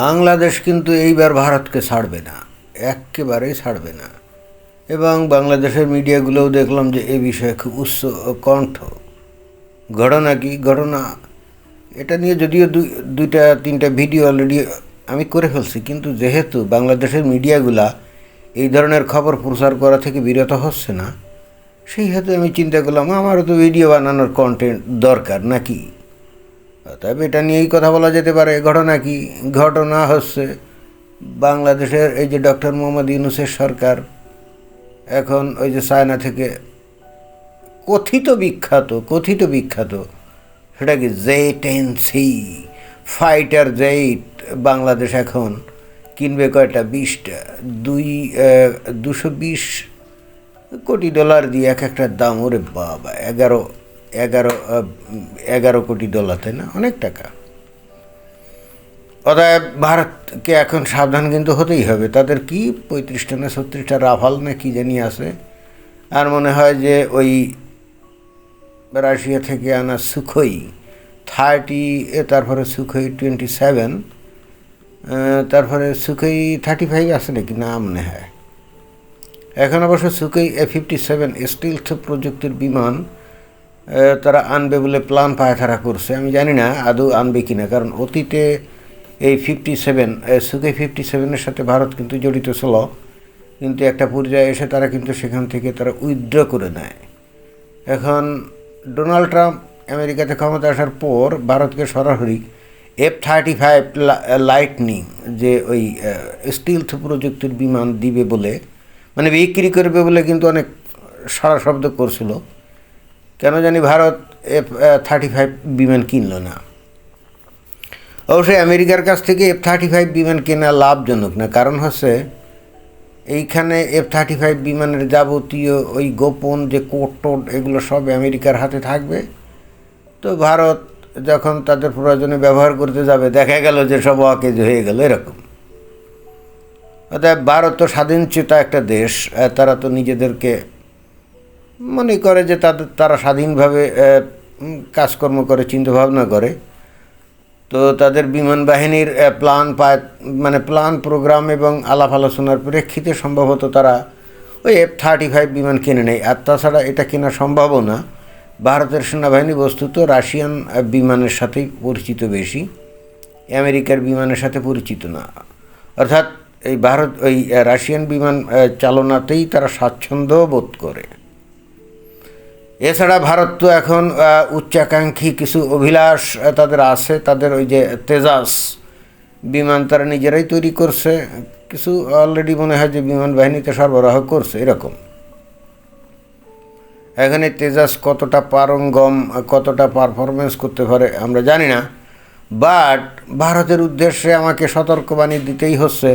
বাংলাদেশ কিন্তু এইবার ভারতকে ছাড়বে না একেবারেই ছাড়বে না। এবং বাংলাদেশের মিডিয়াগুলোও দেখলাম যে এ বিষয়ে খুব উচ্চ কণ্ঠ। ঘটনা কি? ঘটনা এটা নিয়ে যদিও দুই, দুইটা, তিনটা ভিডিও অলরেডি আমি করে ফেলছি, কিন্তু যেহেতু বাংলাদেশের মিডিয়াগুলা এই ধরনের খবর প্রচার করা থেকে বিরত হচ্ছে না, সেই হেতু আমি চিন্তা করলাম, আমারও তো ভিডিও বানানোর কন্টেন্ট দরকার নাকি? অতএব এটা নিয়েই কথা বলা যেতে পারে ঘটনা কি? ঘটনা হচ্ছে বাংলাদেশের এই যে ডক্টর মোহাম্মদ ইউনুসের সরকার, এখন ওই যে চায়না থেকে কথিত বিখ্যাত কথিত বিখ্যাত সেটা কি jet N C, fighter jet Bangladesh এখন কিনবে কয়টা? বিশটা। দুই দুশো বিশ কোটি ডলার দিয়ে এক একটা দাম, ওরে বাবা, এগারো এগারো এগারো কোটি ডলার, তাই না? অনেক টাকা। অতএব ভারতকে এখন সাবধান কিন্তু হতেই হবে। তাদের কি পঁয়ত্রিশটা না ছত্রিশটা রাফাল না কি জানি আছে। আর মনে হয় যে ওই রাশিয়া থেকে আনা সুখই থার্টি তারপরে সুখই টোয়েন্টি সেভেন তারপরে সুখই থার্টি ফাইভ আছে নাকি? না মনে হয়। এখন অবশ্য সুখই এ ফিফটি সেভেন, স্টিলথ প্রযুক্তির বিমান তারা আনবে বলে প্ল্যান পায়থারা করছে। আমি জানি না আদৌ আনবে কি না কারণ অতীতে এই ফিফটি সেভেন সুকে ফিফটি সেভেনের সাথে ভারত কিন্তু জড়িত ছিল। কিন্তু একটা পর্যায়ে এসে তারা কিন্তু সেখান থেকে তারা উইথড্র করে নেয়। এখন ডোনাল্ড ট্রাম্প আমেরিকাতে ক্ষমতা আসার পর ভারতকে সরাসরি এফ থার্টি ফাইভ লাইটনিং যে ওই স্টিলথ প্রযুক্তির বিমান দিবে বলে মানে বিক্রি করবে বলে কিন্তু অনেক সারা শব্দ করছিল। কেন জানি ভারত এফ থার্টি ফাইভ বিমান কিনল না। অবশ্যই আমেরিকার কাছ থেকে এফ থার্টি ফাইভ বিমান কেনা লাভজনক না, কারণ হচ্ছে এইখানে এফ থার্টি ফাইভ বিমানের যাবতীয় ওই গোপন যে কোড টোড এগুলো সব আমেরিকার হাতে থাকবে। তো ভারত যখন তাদের প্রয়োজনে ব্যবহার করতে যাবে, দেখা গেল যে সব অকেজ হয়ে গেল, এরকম। অর্থাৎ ভারত তো স্বাধীনচেতা একটা দেশ তারা তো নিজেদেরকে মনে করে যে তাদের তারা স্বাধীনভাবে কাজকর্ম করে, চিন্তাভাবনা করে। তো তাদের বিমান বাহিনীর প্ল্যান পায় মানে প্ল্যান প্রোগ্রাম এবং আলাপ আলোচনার প্রেক্ষিতে সম্ভবত তারা ওই এফ থার্টি ফাইভ বিমান কিনে নেয়। আর তাছাড়া এটা কেনা সম্ভবও না। ভারতের সেনাবাহিনী বস্তুত রাশিয়ান বিমানের সাথেই পরিচিত বেশি। আমেরিকার বিমানের সাথে পরিচিত না। অর্থাৎ এই ভারত, ওই রাশিয়ান বিমান চালনাতেই তারা স্বাচ্ছন্দ্য বোধ করে। এছাড়া ভারত তো এখন উচ্চাকাঙ্ক্ষী কিছু অভিলাষ তাদের আছে, তাদের ওই যে তেজাস বিমান তারা নিজেরাই তৈরি করছে, কিছু অলরেডি মনে হয় যে বিমান বাহিনীতে সরবরাহ করছে, এরকম। এখানে তেজাস কতটা পারঙ্গম, কতটা পারফরমেন্স করতে পারে আমরা জানি না বাট ভারতের উদ্দেশ্যে আমাকে সতর্কবাণী দিতেই হচ্ছে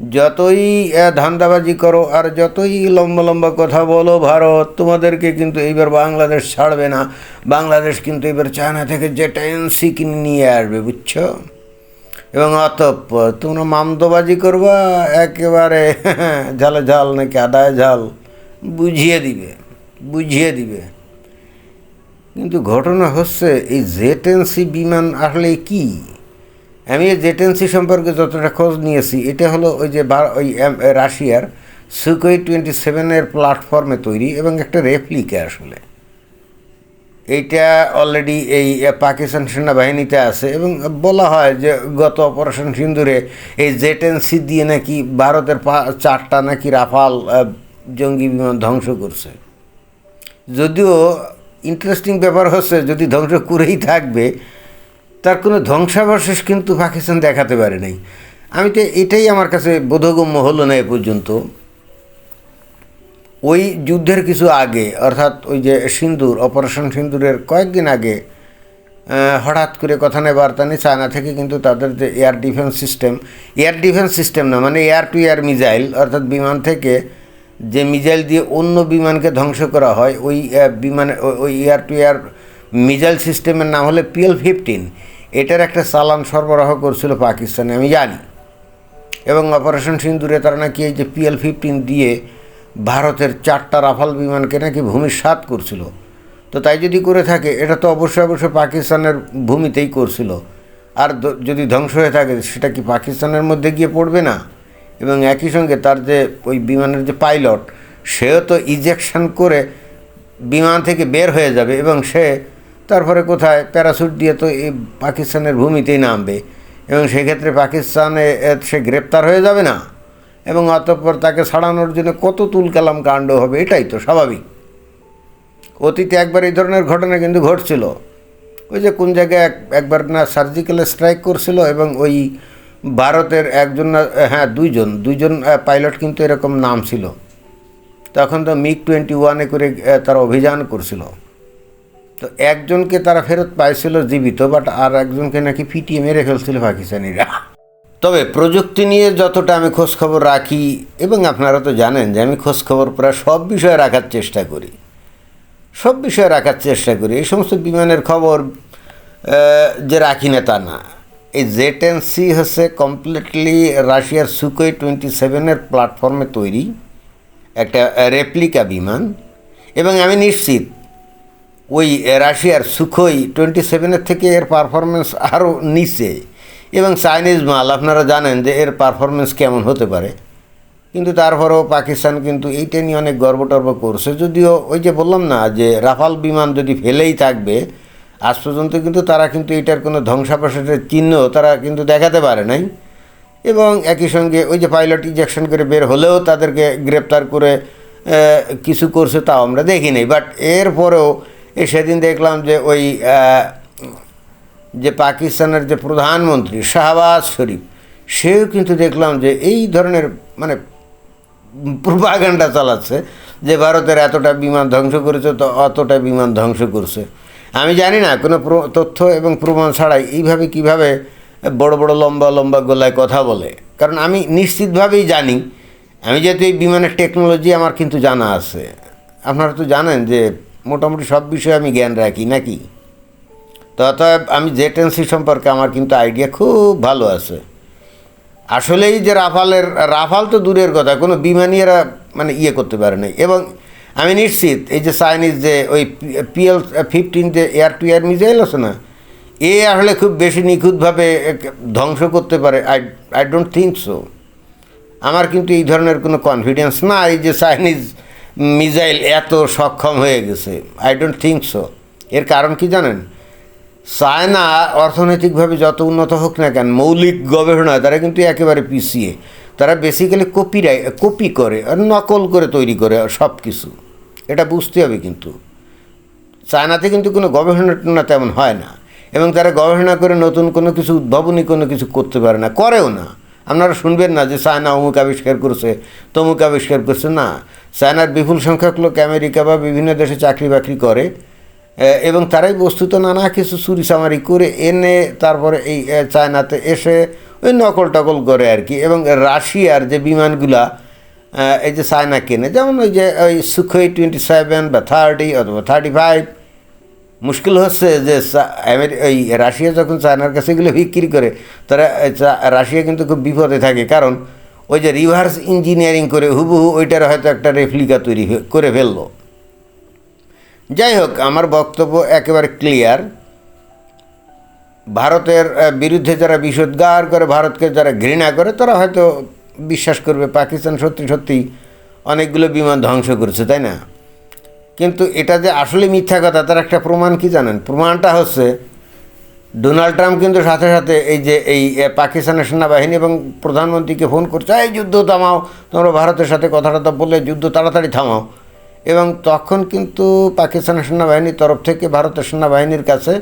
যতই ধান্দাবাজি করো আর যতই লম্বা লম্বা কথা বলো ভারত, তোমাদেরকে কিন্তু এইবার বাংলাদেশ ছাড়বে না। বাংলাদেশ কিন্তু এবার চায়না থেকে যেটা এনসি কিনে নিয়ে আসবে, বুঝছ? এবং অতঃপর তোমরা মামদোবাজি করবা, একেবারে ঝালে ঝাল নাকি আদায় ঝাল, বুঝিয়ে দিবে বুঝিয়ে দিবে। কিন্তু ঘটনা হচ্ছে, এই জেটেন্সি বিমান আসলে কি? আমি এই জেটেন্সি সম্পর্কে যতটা খোঁজ নিয়েছি, এটা হলো ওই যে ওই রাশিয়ার সুকোই টোয়েন্টি সেভেনের প্ল্যাটফর্মে তৈরি এবং একটা রেপ্লিকা আসলে। এইটা অলরেডি এই পাকিস্তান সেনাবাহিনীতে আছে এবং বলা হয় যে গত অপারেশন সিন্দুরে এই জেটেন্সি দিয়ে নাকি ভারতের চারটা নাকি রাফাল জঙ্গি বিমান ধ্বংস করছে। যদিও ইন্টারেস্টিং ব্যাপার হচ্ছে যদি ধ্বংস করেই থাকবে তার কোনো ধ্বংসাবশেষ কিন্তু পাকিস্তান দেখাতে পারে নাই। আমি তো এটাই আমার কাছে বোধগম্য হলো না এ পর্যন্ত। ওই যুদ্ধের কিছু আগে, অর্থাৎ ওই যে সিন্দুর, অপারেশন সিন্দুরের কয়েকদিন আগে হঠাৎ করে কথা নেই বার্তা নেই, চায়না থেকে কিন্তু তাদের যে air defence system, air defence system না মানে এয়ার টু এয়ার মিসাইল, অর্থাৎ বিমান থেকে যে মিজাইল দিয়ে অন্য বিমানকে ধ্বংস করা হয়, ওই বিমানে ওই এয়ার টু এয়ার মিসাইল সিস্টেমের নাম হলো পিএল ফিফটিন। এটার একটা চালান সরবরাহ করছিল পাকিস্তানে, আমি জানি। এবং অপারেশন সিন্দুরে তারা নাকি এই যে পিএল ফিফটিন দিয়ে ভারতের চারটা রাফাল বিমানকে নাকি ভূমিসাৎ করছিল। তো তাই যদি করে থাকে, এটা তো অবশ্যই অবশ্যই পাকিস্তানের ভূমিতেই করছিল। আর যদি ধ্বংস হয়ে থাকে, সেটা কি পাকিস্তানের মধ্যে গিয়ে পড়বে না? এবং একই সঙ্গে তার যে ওই বিমানের যে পাইলট, সেও তো ইজেকশন করে বিমান থেকে বের হয়ে যাবে এবং সে তারপরে কোথায় প্যারাসুট দিয়ে তো এই পাকিস্তানের ভূমিতেই নামবে। এবং সেক্ষেত্রে পাকিস্তানে সে গ্রেপ্তার হয়ে যাবে না। এবং অতঃপর তাকে ছাড়ানোর জন্য কত তুলকালাম কাণ্ড হবে এটাই তো স্বাভাবিক। অতীতে একবার এই ধরনের ঘটনা কিন্তু ঘটছিল। ওই যে কোন জায়গায় এক, একবার না সার্জিক্যাল স্ট্রাইক করছিল এবং ওই ভারতের একজন না হ্যাঁ দুইজন দুইজন পাইলট কিন্তু এরকম নাম ছিল। তখন তো মিগ টোয়েন্টি ওয়ানে করে তারা অভিযান করছিল। তো একজনকে তারা ফেরত পাইছিল জীবিত বাট আর একজনকে নাকি পিটিয়ে মেরে ফেলছিল পাকিস্তানিরা। তবে প্রযুক্তি নিয়ে যতটা আমি খোঁজখবর রাখি, এবং আপনারা তো জানেন যে আমি খোঁজখবর প্রায় সব বিষয়ে রাখার চেষ্টা করি। সব বিষয়ে রাখার চেষ্টা করি। এই সমস্ত বিমানের খবর যে রাখি না তা না। এই জেট এন সি হচ্ছে কমপ্লিটলি রাশিয়ার সুকোই টোয়েন্টি সেভেনের প্ল্যাটফর্মে তৈরি একটা রেপ্লিকা বিমান, এবং আমি নিশ্চিত ওই রাশিয়ার সুখোই টোয়েন্টি সেভেনের থেকে এর পারফরমেন্স আরও নিচে। এবং চাইনিজ মাল, আপনারা জানেন যে এর পারফরমেন্স কেমন হতে পারে। কিন্তু তারপরেও পাকিস্তান কিন্তু এইটা নিয়ে অনেক গর্বটর্ব করছে। যদিও ওই যে বললাম না যে রাফাল বিমান যদি ফেলেই থাকবে, আজ পর্যন্ত কিন্তু তারা কিন্তু এটার কোনো ধ্বংসাবশেষের চিহ্ন তারা কিন্তু দেখাতে পারে নাই। এবং একই সঙ্গে ওই যে পাইলট ইজেকশন করে বের হলেও তাদেরকে গ্রেপ্তার করে কিছু করছে তাও আমরা দেখি নাই। বাট এরপরেও সেদিন দেখলাম যে ওই যে পাকিস্তানের যে প্রধানমন্ত্রী শাহবাজ শরীফ, সেও কিন্তু দেখলাম যে এই ধরনের মানে প্রোপাগান্ডা চালাচ্ছে, যে ভারতের এতটা বিমান ধ্বংস করেছে, তো অতটা বিমান ধ্বংস করছে। আমি জানি না, কোনো তথ্য এবং প্রমাণ ছাড়াই এইভাবে কীভাবে বড় বড় লম্বা লম্বা গোলায় কথা বলে। কারণ আমি নিশ্চিতভাবেই জানি, আমি যেহেতু এই বিমানের টেকনোলজি আমার কিন্তু জানা আছে। আপনারা তো জানেন যে মোটামুটি সব বিষয়ে আমি জ্ঞান রাখি, নাকি? অতএব আমি জেটেন্সি সম্পর্কে আমার কিন্তু আইডিয়া খুব ভালো আছে। আসলেই যে রাফালের, রাফাল তো দূরের কথা, কোনো বিমানই এরা মানে ইয়ে করতে পারে নাই। এবং আমি নিশ্চিত, এই যে চাইনিজ যে ওই পিএল ফিফটিন যে এয়ার টু এয়ার মিসাইল আছে না, এ আসলে খুব বেশি নিখুঁতভাবে ধ্বংস করতে পারে, I I don't think so. আমার কিন্তু এই ধরনের কোনো কনফিডেন্স না এই যে চাইনিজ মিসাইল এত সক্ষম হয়ে গেছে। আই ডোন্ট থিঙ্ক সো এর কারণ কি জানেন? চায়না অর্থনৈতিকভাবে যত উন্নত হোক না কেন, মৌলিক গবেষণায় তারা কিন্তু একেবারে পিছিয়ে। তারা বেসিক্যালি কপিরাই কপি করে, আর নকল করে তৈরি করে সব কিছু এটা বুঝতে হবে কিন্তু। চায়নাতে কিন্তু কোনো গবেষণা তেমন হয় না। এবং তারা গবেষণা করে নতুন কোনো কিছু উদ্ভাবনী কোনো কিছু করতে পারে না, করেও না। আপনারা শুনবেন না যে চায়না অমুক আবিষ্কার করছে, তমুক আবিষ্কার করছে, না। চায়নার বিপুল সংখ্যক লোক আমেরিকা বা বিভিন্ন দেশে চাকরি বাকরি করে এবং তারাই বস্তুত নানা কিছু চুরি চামারি করে এনে তারপরে এই চায়নাতে এসে ওই নকল টকল করে আর কি। এবং রাশিয়ার যে বিমানগুলা এই যে চায়না কেনে, যেমন ওই যে ওই সুখই টোয়েন্টি সেভেন বা থার্টি অথবা থার্টি ফাইভ, মুশকিল হচ্ছে যে ওই রাশিয়া যখন চায়নার কাছে এগুলো বিক্রি করে, তারা রাশিয়া কিন্তু খুব বিপদে থাকে। কারণ ওই যে রিভার্স ইঞ্জিনিয়ারিং করে হুবহু ওইটার হয়তো একটা রেপ্লিকা তৈরি করে ফেলল। যাই হোক, আমার বক্তব্য একেবারে ক্লিয়ার ভারতের বিরুদ্ধে যারা বিষোদ্গার করে, ভারতকে যারা ঘৃণা করে, তারা হয়তো বিশ্বাস করবে পাকিস্তান সত্যি সত্যি অনেকগুলো বিমান ধ্বংস করেছে, তাই না? কিন্তু এটা যে আসলে মিথ্যা কথা, তার একটা প্রমাণ কি জানেন? প্রমাণটা হচ্ছে ডোনাল্ড ট্রাম্প কিন্তু সাথে সাথে এই যে এই পাকিস্তানের সেনাবাহিনী এবং প্রধানমন্ত্রীকে ফোন করছে, এই যুদ্ধ থামাও, তোমরা ভারতের সাথে কথা টথা বললে যুদ্ধ তাড়াতাড়ি থামাও। এবং তখন কিন্তু পাকিস্তানের সেনাবাহিনীর তরফ থেকে ভারতের সেনাবাহিনীর কাছে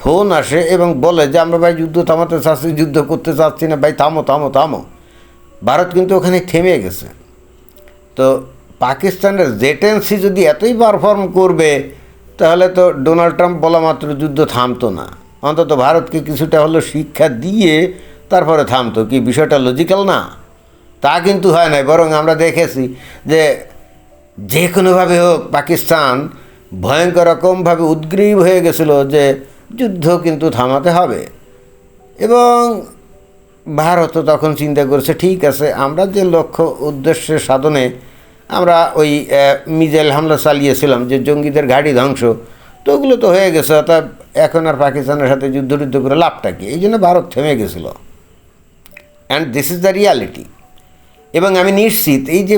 ফোন আসে এবং বলে যে, আমরা ভাই যুদ্ধ থামাতে চাচ্ছি, যুদ্ধ করতে চাচ্ছি না, ভাই থামো থামো থামো। ভারত কিন্তু ওখানে থেমে গেছে। তো পাকিস্তানের জেটেন্সি যদি এতই পারফর্ম করবে, তাহলে তো ডোনাল্ড ট্রাম্প বলা মাত্র যুদ্ধ থামতো না। অন্তত ভারতকে কিছুটা হলো শিক্ষা দিয়ে তারপরে থামতো কি বিষয়টা লজিক্যাল না? তা কিন্তু হয় নাই, বরং আমরা দেখেছি যে যে কোনোভাবে হোক পাকিস্তান ভয়ঙ্কর রকমভাবে উদ্গ্রীব হয়ে গেছিল যে যুদ্ধ কিন্তু থামাতে হবে। এবং ভারতও তখন চিন্তা করছে, ঠিক আছে, আমরা যে লক্ষ্য উদ্দেশ্যে সাধনে আমরা ওই মিজাইল হামলা চালিয়েছিলাম, যে জঙ্গিদের ঘাঁটি ধ্বংস তো ওগুলো তো হয়ে গেছে, অর্থাৎ এখন আর পাকিস্তানের সাথে যুদ্ধ টুদ্ধ করে লাভটা কি? এই জন্য ভারত থেমে গেছিল। And this is the reality এবং আমি নিশ্চিত, এই যে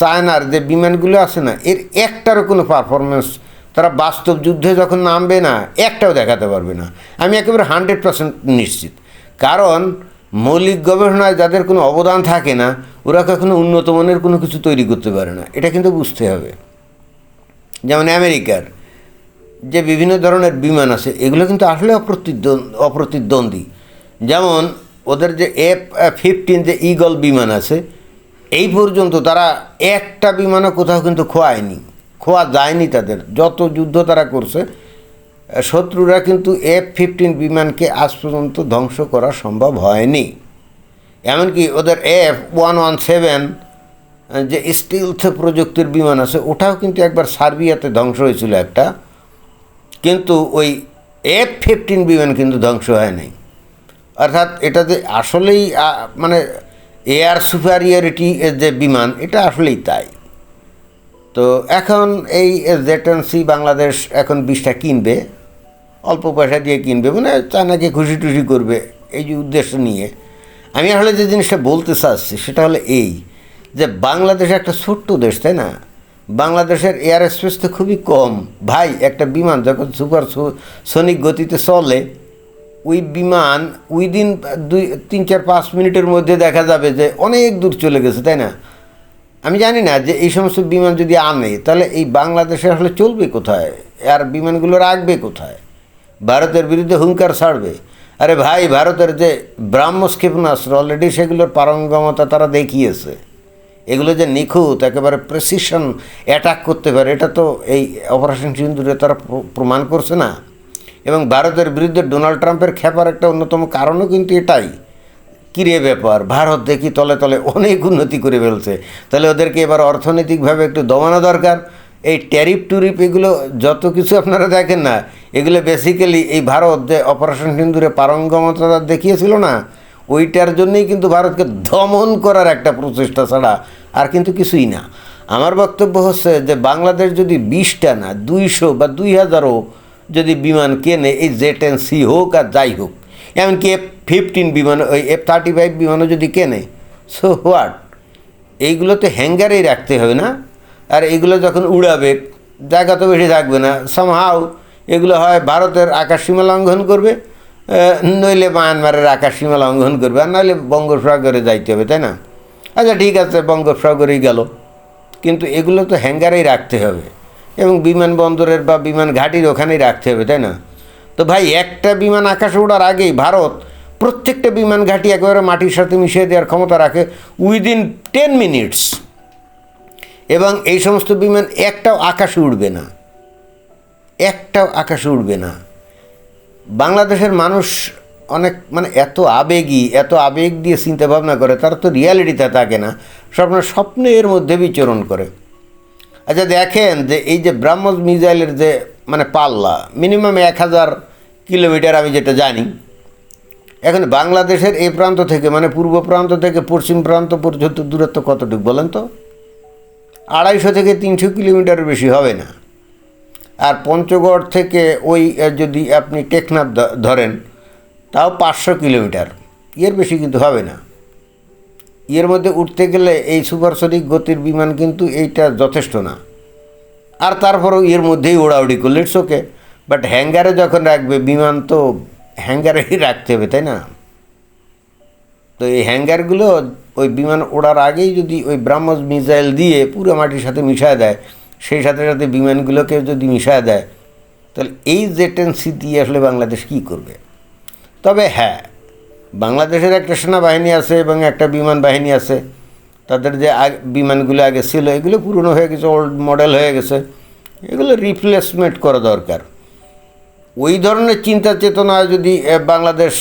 চায়নার যে বিমানগুলো আছে না, এর একটারও কোনো পারফরমেন্স তারা বাস্তব যুদ্ধে যখন নামবে না, একটাও দেখাতে পারবে না। আমি একেবারে হান্ড্রেড পার্সেন্ট নিশ্চিত। কারণ মৌলিক গবেষণায় যাদের কোনো অবদান থাকে না, ওরা কখনো উন্নত মানের কোনো কিছু তৈরি করতে পারে না। এটা কিন্তু বুঝতে হবে। যেমন আমেরিকার যে বিভিন্ন ধরনের বিমান আছে, এগুলো কিন্তু আসলে অপ্রতিদ্বন্দ্বী অপ্রতিদ্বন্দ্বী। যেমন ওদের যে এফ ফিফটিন যে ইগল বিমান আছে, এই পর্যন্ত তারা একটা বিমানও কোথাও কিন্তু খোয়ায়নি, খোয়া যায়নি তাদের। যত যুদ্ধ তারা করছে, শত্রুরা কিন্তু এফ ফিফটিন বিমানকে আজ পর্যন্ত ধ্বংস করা সম্ভব হয়নি। এমনকি ওদের এফ ওয়ান ওয়ান সেভেন যে স্টিলথ প্রযুক্তির বিমান আছে, ওটাও কিন্তু একবার সার্বিয়াতে ধ্বংস হয়েছিল একটা। কিন্তু ওই এফ ফিফটিন বিমান কিন্তু ধ্বংস হয় নাই। অর্থাৎ এটাতে আসলেই মানে এয়ার সুপারিয়রিটি যে বিমান, এটা আসলেই তাই। তো এখন এই জেটেন্সি বাংলাদেশ এখন বিষটা কিনবে, অল্প পয়সা দিয়ে কিনবে মানে চায়নাকে খুশি টুশি করবে, এই যে উদ্দেশ্য নিয়ে। আমি আসলে যে জিনিসটা বলতে চাচ্ছি, সেটা হলো এই, যে বাংলাদেশ একটা ছোট্ট দেশ, তাই না? বাংলাদেশের এয়ার স্পেস তো খুবই কম। ভাই, একটা বিমান যখন সুপার সনিক গতিতে চলে, ওই বিমান উইদিন দুই, তিন, চার, পাঁচ মিনিটের মধ্যে দেখা যাবে যে অনেক দূর চলে গেছে, তাই না? আমি জানি না যে এই সমস্ত বিমান যদি আনে, তাহলে এই বাংলাদেশে আসলে চলবে কোথায়? আর বিমানগুলো রাখবে কোথায়? ভারতের বিরুদ্ধে হুঙ্কার ছাড়বে? আরে ভাই, ভারতের যে ব্রাহ্মস ক্ষেপণাস্ত্র অলরেডি সেগুলোর পারঙ্গমতা তারা দেখিয়েছে। এগুলো যে নিখুঁত, একেবারে প্রেসিশন অ্যাটাক করতে পারে, এটা তো এই অপারেশন সিন্দুরে তারা প্রমাণ করছে না। এবং ভারতের বিরুদ্ধে ডোনাল্ড ট্রাম্পের খেপার একটা অন্যতম কারণও কিন্তু এটাই। কিরে ব্যাপার, ভারত দেখি তলে তলে অনেক উন্নতি করে ফেলছে। তাহলে ওদেরকে এবার অর্থনৈতিকভাবে একটু দমানো দরকার। এই ট্যারিফ টুরিপ এগুলো যত কিছু আপনারা দেখেন না, এগুলো বেসিক্যালি এই ভারত যে অপারেশন সিন্দুরে পারঙ্গমতা দেখিয়েছিল না ওইটার জন্যই কিন্তু ভারতকে দমন করার একটা প্রচেষ্টা ছাড়া আর কিন্তু কিছুই না। আমার বক্তব্য হচ্ছে যে বাংলাদেশ যদি বিশটা না, দুইশো বা দুই হাজারও যদি বিমান কেনে, এই জেট এন সি হোক আর যাই হোক, এমনকি এফ ফিফটিন বিমান, ওই এফ থার্টি ফাইভ বিমানও যদি কেনে, সো হোয়াট? এইগুলো তো হ্যাঙ্গারেই রাখতে হবে না। আর এগুলো যখন উড়াবে, জায়গা তো বেশি থাকবে না সামহাও এগুলো হয় ভারতের আকাশ সীমা লঙ্ঘন করবে। নইলে মায়ানমারের আকাশ সীমা লঙ্ঘন করবে, আর নইলে বঙ্গোপসাগরে যাইতে হবে, তাই না? আচ্ছা ঠিক আছে, বঙ্গোপসাগরেই গেল। কিন্তু এগুলো তো হ্যাঙ্গারেই রাখতে হবে, এবং বিমানবন্দরের বা বিমান ঘাটির ওখানেই রাখতে হবে, তাই না? তো ভাই, একটা বিমান আকাশে ওঠার আগেই ভারত প্রত্যেকটা বিমান ঘাঁটি একেবারে মাটির সাথে মিশিয়ে দেওয়ার ক্ষমতা রাখে উইদিন টেন মিনিটস। এবং এই সমস্ত বিমান একটাও আকাশে উঠবে না। একটাও আকাশে উঠবে না। বাংলাদেশের মানুষ অনেক মানে এত আবেগী, এত আবেগ দিয়ে চিন্তা ভাবনা করে, তারা তো রিয়ালিটিতে থাকে না। স্বপ্ন স্বপ্নের মধ্যে বিচরণ করে। আচ্ছা দেখেন যে এই যে ব্রাহ্মস মিজাইলের যে মানে পাল্লা মিনিমাম এক হাজার কিলোমিটার আমি যেটা জানি, এখন বাংলাদেশের এই প্রান্ত থেকে মানে পূর্ব প্রান্ত থেকে পশ্চিম প্রান্ত পর্যন্ত দূরত্ব কতটুকু বলেন তো? আড়াইশো থেকে তিনশো কিলোমিটার বেশি হবে না। আর পঞ্চগড় থেকে ওই যদি আপনি টেকনাফ ধরেন, তাও পাঁচশো কিলোমিটার। এর বেশি কিন্তু হবে না। এর মধ্যে উঠতে গেলে এই সুপারসনিক গতির বিমান কিন্তু এইটা যথেষ্ট না। আর তারপরেও এর মধ্যেই ওড়াউড়ি করলে ইটস ওকে বাট হ্যাঙ্গারে যখন রাখবে, বিমান তো হ্যাঙ্গারেই রাখতে হবে, তাই না? তো এই হ্যাঙ্গারগুলো ওই বিমান ওড়ার আগেই যদি ওই ব্রাহ্মস মিসাইল দিয়ে পুরো মাটির সাথে মিশায় দেয় সেই সাথে সাথে বিমানগুলোকে যদি মিশায় দেয়, তাহলে এই জেটেন্সি দিয়ে আসলে বাংলাদেশ কী করবে? তবে হ্যাঁ বাংলাদেশের একটা সেনাবাহিনী আছে এবং একটা বিমান বাহিনী আছে। তাদের যে বিমানগুলো আগে ছিল, এগুলো পুরনো হয়ে গেছে ওল্ড মডেল হয়ে গেছে। এগুলো রিপ্লেসমেন্ট করা দরকার। ওই ধরনের চিন্তা চেতনা যদি বাংলাদেশ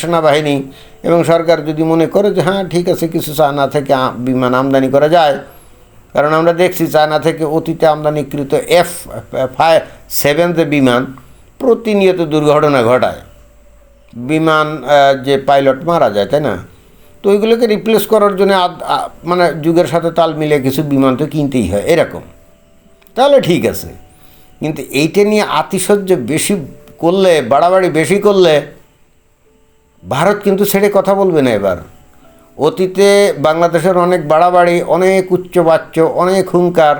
সেনাবাহিনী এবং সরকার যদি মনে করে যে হ্যাঁ ঠিক আছে, কিছু চায়না থেকে বিমান আমদানি করা যায়। কারণ আমরা দেখছি চায়না থেকে অতীতে আমদানিকৃত এফ ফাইভ সেভেন যে বিমান প্রতিনিয়ত দুর্ঘটনা ঘটায়। বিমান যে পাইলট মারা যায়, তাই না? তো ওইগুলোকে রিপ্লেস করার জন্য মানে যুগের সাথে তাল মিলিয়ে কিছু বিমান তো কিনতেই হয়, এরকম। তাহলে ঠিক আছে। কিন্তু এইটা নিয়ে আতিশয্য বেশি করলে, বাড়াবাড়ি বেশি করলে, ভারত কিন্তু ছেড়ে কথা বলবে না এবার। অতীতে বাংলাদেশের অনেক বাড়াবাড়ি, অনেক উচ্চবাচ্য, অনেক হুঙ্কার,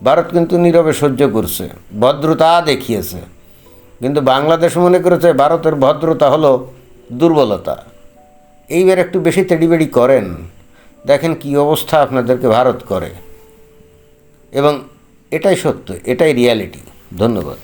ভারত কিন্তু নীরবে সহ্য করছে, ভদ্রতা দেখিয়েছে। কিন্তু বাংলাদেশ মনে করেছে ভারতের ভদ্রতা হলো দুর্বলতা। এইবার একটু বেশি তেড়িবেড়ি করেন, দেখেন কি অবস্থা আপনাদেরকে ভারত করে। এবং এটাই সত্য, এটাই রিয়ালিটি ধন্যবাদ।